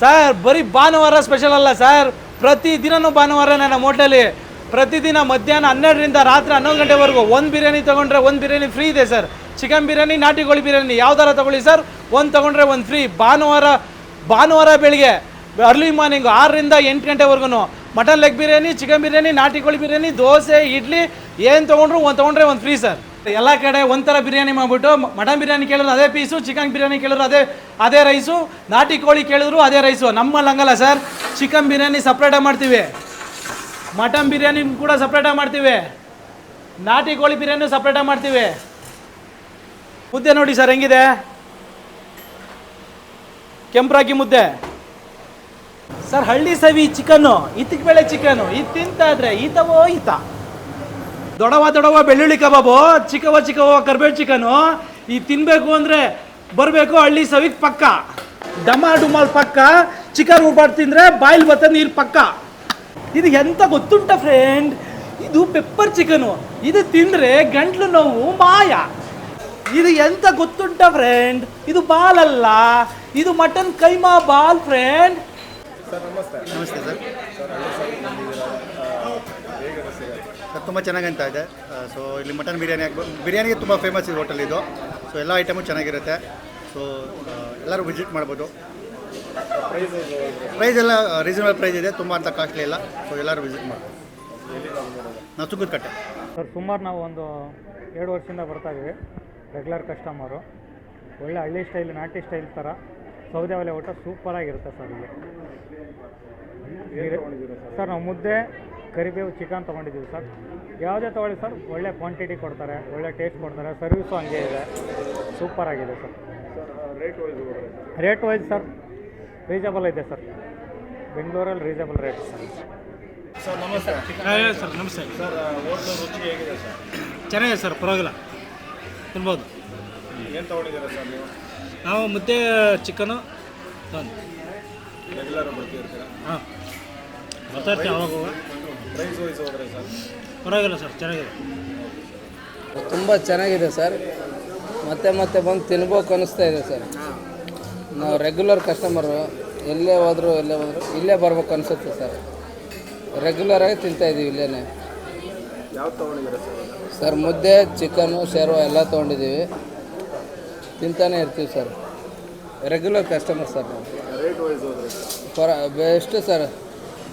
Sir ಬರೀ ಭಾನುವಾರ special ಅಲ್ಲ ಸರ್ ಪ್ರತಿದಿನನೂ ಭಾನುವಾರನೇ ನಮ್ಮ ಹೋಟೆಲಿ ಪ್ರತಿದಿನ ಮಧ್ಯಾಹ್ನ ಹನ್ನೆರಡರಿಂದ ರಾತ್ರಿ ಹನ್ನೊಂದು ಗಂಟೆವರೆಗೂ ಒಂದು ಬಿರಿಯಾನಿ ತೊಗೊಂಡ್ರೆ ಒಂದು ಬಿರಿಯಾನಿ ಫ್ರೀ ಇದೆ ಸರ್ ಚಿಕನ್ ಬಿರಿಯಾನಿ ನಾಟಿ ಕೋಳಿ ಬಿರಿಯಾನಿ ಯಾವ್ದಾರ ತೊಗೊಳ್ಳಿ ಸರ್ ಒಂದು ತೊಗೊಂಡ್ರೆ ಒಂದು ಫ್ರೀ ಭಾನುವಾರ ಭಾನುವಾರ ಬೆಳಿಗ್ಗೆ ಅರ್ಲಿ ಮಾರ್ನಿಂಗ್ ಆರರಿಂದ ಎಂಟು ಗಂಟೆವರೆಗೂ mutton leg biryani chicken biryani ನಾಟಿ ಕೋಳಿ ಬಿರಿಯಾನಿ, ದೋಸೆ, ಇಡ್ಲಿ, ಏನು ತೊಗೊಂಡ್ರು ಒಂದು ತೊಗೊಂಡ್ರೆ ಒಂದು ಫ್ರೀ ಸರ್ ಎಲ್ಲ ಕಡೆ ಒಂಥರ ಬಿರಿಯಾನಿ ಮಾಡಿಬಿಟ್ಟು ಮಟನ್ ಬಿರಿಯಾನಿ ಕೇಳಿದ್ರು ಅದೇ ಪೀಸು ಚಿಕನ್ ಬಿರಿಯಾನಿ ಕೇಳಿದ್ರು ಅದೇ ಅದೇ ರೈಸು ನಾಟಿ ಕೋಳಿ ಕೇಳಿದ್ರು ಅದೇ ರೈಸು ನಮ್ಮಲ್ಲಿ ಹಂಗಲ್ಲ ಸರ್ ಚಿಕನ್ ಬಿರಿಯಾನಿ ಸಪ್ರೇಟಾಗಿ ಮಾಡ್ತೀವಿ. ಮಟನ್ ಬಿರಿಯಾನಿ ಕೂಡ ಸಪ್ರೇಟಾಗಿ ಮಾಡ್ತೀವಿ. ನಾಟಿ ಕೋಳಿ ಬಿರಿಯಾನಿ ಸಪ್ರೇಟಾಗಿ ಮಾಡ್ತೀವಿ. ಮುದ್ದೆ ನೋಡಿ ಸರ್ ಹೆಂಗಿದೆ? ಕೆಂಪ್ರಾಗಿ ಮುದ್ದೆ. ಸರ್ ಹಳ್ಳಿ ಸವಿ ಚಿಕನ್ನು ಇತ್ತಿಗೆ ಬೇಳೆ ಚಿಕನ್ನು ಇದು ಈತವೋ ಈತ. ದೊಡವ ದೊಡವ ಬೆಳ್ಳುಳ್ಳಿ ಕಬಾಬು, ಚಿಕ್ಕವ ಚಿಕ್ಕವ ಕರ್ಬೇವು ಚಿಕನು. ಈ ತಿನ್ಬೇಕು ಅಂದ್ರೆ ಬರಬೇಕು ಹಳ್ಳಿ ಸವಿಕ್ ಪಕ್ಕ. ಡಮ ಡುಮಾಲ್ ಪಕ್ಕ ಚಿಕನ್ ಊಟ ತಿಂದ್ರೆ ಬಾಯಿಲ್ ಬತ್ತ ನೀರು ಪಕ್ಕ. ಇದು ಎಂತ ಗೊತ್ತುಂಟ ಫ್ರೆಂಡ್ ಇದು ಪೆಪ್ಪರ್ ಚಿಕನು ಇದು ತಿಂದ್ರೆ ಗಂಟ್ಲು ನೋವು ಮಾಯ. ಇದು ಎಂತ ಗೊತ್ತುಂಟ ಫ್ರೆಂಡ್ ಇದು ಬಾಲ್ ಅಲ್ಲ ಇದು ಮಟನ್ ಕೈಮಾ ಬಾಲ್ ಫ್ರೆಂಡ್ ನಮಸ್ತೆ ಸರ್. ಸರ್ ತುಂಬ ಚೆನ್ನಾಗಿ ಅಂತ ಇದೆ. ಸೊ ಇಲ್ಲಿ ಮಟನ್ ಬಿರಿಯಾನಿ ಆಗ್ಬೋದು ಬಿರಿಯಾನಿಗೆ ತುಂಬ ಫೇಮಸ್ ಇದೆ ಹೋಟೆಲ್ ಇದು. ಸೊ ಎಲ್ಲ ಐಟಮು ಚೆನ್ನಾಗಿರುತ್ತೆ. ಸೊ ಎಲ್ಲರೂ ವಿಸಿಟ್ ಮಾಡ್ಬೋದು. ಪ್ರೈಸ್ ಎಲ್ಲ ರೀಸನಬಲ್ ಪ್ರೈಸ್ ಇದೆ. ತುಂಬ ಅಂತ ಕಾಸ್ಟ್ಲಿ ಇಲ್ಲ. ಸೊ ಎಲ್ಲರೂ ವಿಸಿಟ್ ಮಾಡ್ಬೋದು. ನಾವು ತುಗುದಕಟ್ಟೆ ಸರ್ ಸುಮಾರು ನಾವು ಒಂದು ಎರಡು ವರ್ಷದಿಂದ ಬರ್ತಾ ಇದ್ದೀವಿ ರೆಗ್ಯುಲರ್ ಕಸ್ಟಮರು ಒಳ್ಳೆ ಹಳ್ಳಿ ಸ್ಟೈಲ್ ನಾಟಿ ಸ್ಟೈಲ್ ಥರ ಸೌದೆ ಒಲೆ ಊಟ ಸೂಪರಾಗಿರುತ್ತೆ ಸರ್ ಇಲ್ಲಿ. ಸರ್ ನಾವು ಮುದ್ದೆ ಕರಿಬೇವು ಚಿಕನ್ ತೊಗೊಂಡಿದ್ದೀವಿ ಸರ್ ಯಾವುದೇ ತೊಗೊಳ್ಳಿ ಸರ್ ಒಳ್ಳೆ ಕ್ವಾಂಟಿಟಿ ಕೊಡ್ತಾರೆ ಒಳ್ಳೆ ಟೇಸ್ಟ್ ಕೊಡ್ತಾರೆ ಸರ್ವಿಸು ಹಂಗೆ ಇದೆ. ಸೂಪರಾಗಿದೆ sir rate wise sir reasonable ಇದೆ ಸರ್ ಬೆಂಗಳೂರಲ್ಲಿ ರೀಸನಬಲ್ ರೇಟ್ ಸರ್ ಸರ್ ನಮಸ್ತೆ. ಸರ್ ಚೆನ್ನಾಗಿದೆ ಸರ್ ಪರವಾಗಿಲ್ಲ. ತಿನ್ಬೋದು. ಏನು ತೊಗೊಂಡಿದ್ದೀರಾ ಸರ್ ನೀವು? ನಾವು ಮುದ್ದೆ ಚಿಕನು ರೆಗ್ಯುಲರ್ ಬರ್ತಿರ್ತೀರಾ ಹಾಂ. ಅವಾಗ ಅವಾಗ. ಪ್ರೈಸ್ ವೈಸ್ ಹೋದ್ರೆ ಸರ್? ಪರವಾಗಿಲ್ಲ ಸರ್ ಚೆನ್ನಾಗಿದೆ. ತುಂಬ ಚೆನ್ನಾಗಿದೆ ಸರ್. ಮತ್ತೆ ಮತ್ತೆ ಬಂದು ತಿನ್ಬೇಕು ಅನಿಸ್ತಾ ಇದೆ ಸರ್. ನಾವು ರೆಗ್ಯುಲರ್ ಕಸ್ಟಮರು ಎಲ್ಲೇ ಹೋದ್ರು ಎಲ್ಲೇ ಹೋದ್ರು ಇಲ್ಲೇ ಬರ್ಬೇಕು ಅನಿಸುತ್ತೆ ಸರ್. ರೆಗ್ಯುಲರಾಗಿ ತಿಂತಾ ಇದ್ದೀವಿ ಇಲ್ಲೇ ಯಾವ್ದು ತೊಗೊಂಡಿದ್ದೀರಾ ಸರ್? ಸರ್ ಮುದ್ದೆ ಚಿಕನು ಶೇರ್ವ ಎಲ್ಲ ತೊಗೊಂಡಿದ್ದೀವಿ. ತಿಂತಾನೆ ಇರ್ತೀವಿ ಸರ್. ರೆಗ್ಯುಲರ್ ಕಸ್ಟಮರ್ ಸರ್ ನಾವು. ರೇಟ್ ಪರ ಸರ್?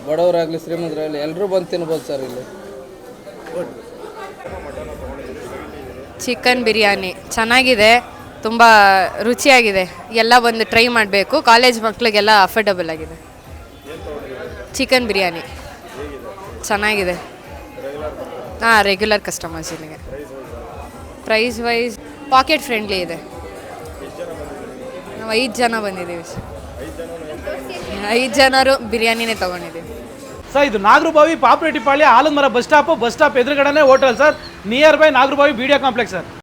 ಬಡವರಾಗಲಿ, ಶ್ರೀಮಂತರಾಗಲಿ ಎಲ್ಲರೂ ಬಂದು ತಿನ್ಬೋದು ಸರ್ ಇಲ್ಲಿ. ಚಿಕನ್ ಬಿರಿಯಾನಿ. ಚೆನ್ನಾಗಿದೆ. ತುಂಬ ರುಚಿಯಾಗಿದೆ. ಎಲ್ಲ ಬಂದು ಟ್ರೈ ಮಾಡಬೇಕು. ಕಾಲೇಜ್ ಮಕ್ಕಳಿಗೆಲ್ಲ ಅಫೋರ್ಡಬಲ್ ಆಗಿದೆ. ಚಿಕನ್ ಬಿರಿಯಾನಿ. ಚೆನ್ನಾಗಿದೆ. ಹಾಂ ರೆಗ್ಯುಲರ್ ಕಸ್ಟಮರ್ಸ್ ಇಲ್ಲಿಗೆ. ಪ್ರೈಸ್ ವೈಸ್ ಪಾಕೆಟ್ ಫ್ರೆಂಡ್ಲಿ ಇದೆ. ನಾವು ಐದು ಜನ ಬಂದಿದ್ದೀವಿ ಐದು ಜನರು ಬಿರಿಯಾನಿನೇ ತೊಗೊಂಡಿದ್ದೀವಿ. ಸರ್, ಇದು ನಾಗರಬಾವಿ ಪಾಪ್ರೇಟಿ ಪಾಳ್ಯ ಆಲದ ಮರ bus stop bus stop ಎದುರುಗಡೆನೇ hotel sir. Near by Nagarabhavi video complex sir.